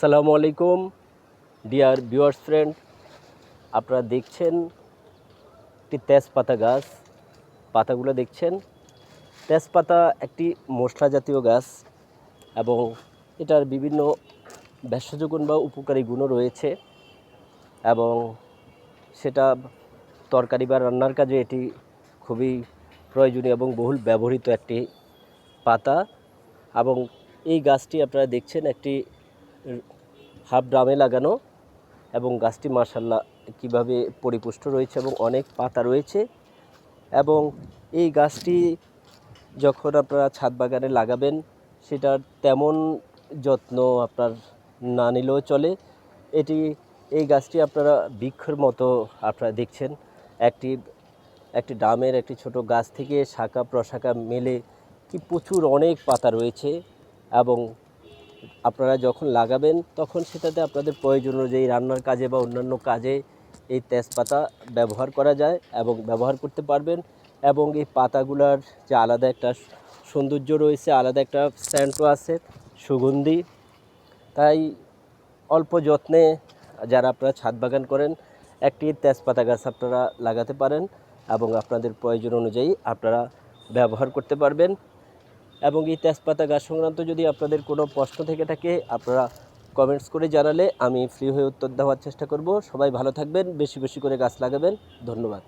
আসসালামু আলাইকুম, dear viewers friend. আপনারা দেখছেন একটি তেজপাতা গাছ। পাতাগুলো দেখছেন? তেজপাতা একটি মশলা জাতীয় গাছ এবং এটার বিভিন্ন ভেষজ গুণ বা উপকারী গুণও রয়েছে এবং সেটা তরকারি বা রান্নার কাজে এটি খুবই প্রয়োজনীয় এবং বহুল ব্যবহৃত একটি পাতা এবং এই গাছটি আপনারা দেখছেন একটি হাফ ড্রামে লাগানো এবং গাছটি মার্শাল্লাহ কীভাবে পরিপুষ্ট রয়েছে এবং অনেক পাতা রয়েছে এবং এই গাছটি যখন আপনারা ছাদ বাগানে লাগাবেন, সেটার তেমন যত্ন আপনার না নিলেও চলে। এটি, এই গাছটি আপনারা বৃক্ষের মতো আপনারা দেখছেন। একটি একটি ডামের একটি ছোট গাছ থেকে শাখা প্রশাখা মেলে কি প্রচুর অনেক পাতা রয়েছে এবং আপনারা যখন লাগাবেন, তখন সেটাতে আপনাদের প্রয়োজন অনুযায়ী রান্নার কাজে বা অন্যান্য কাজে এই তেজপাতা ব্যবহার করা যায় এবং ব্যবহার করতে পারবেন এবং এই পাতাগুলার যে আলাদা একটা সৌন্দর্য রয়েছে, আলাদা একটা স্ট্যান্ডও আছে, সুগন্ধি। তাই অল্প যত্নে যারা আপনারা ছাদ বাগান করেন, একটি তেজপাতা গাছ আপনারা লাগাতে পারেন এবং আপনাদের প্রয়োজন অনুযায়ী আপনারা ব্যবহার করতে পারবেন। এবং এই তেজপাতা গাছ সংক্রান্ত যদি আপনাদের কোনো প্রশ্ন থেকে থাকে, আপনারা কমেন্টস করে জানালে আমি ফ্রি হয়ে উত্তর দেওয়ার চেষ্টা করব। সবাই ভালো থাকবেন, বেশি বেশি করে গাছ লাগাবেন। ধন্যবাদ।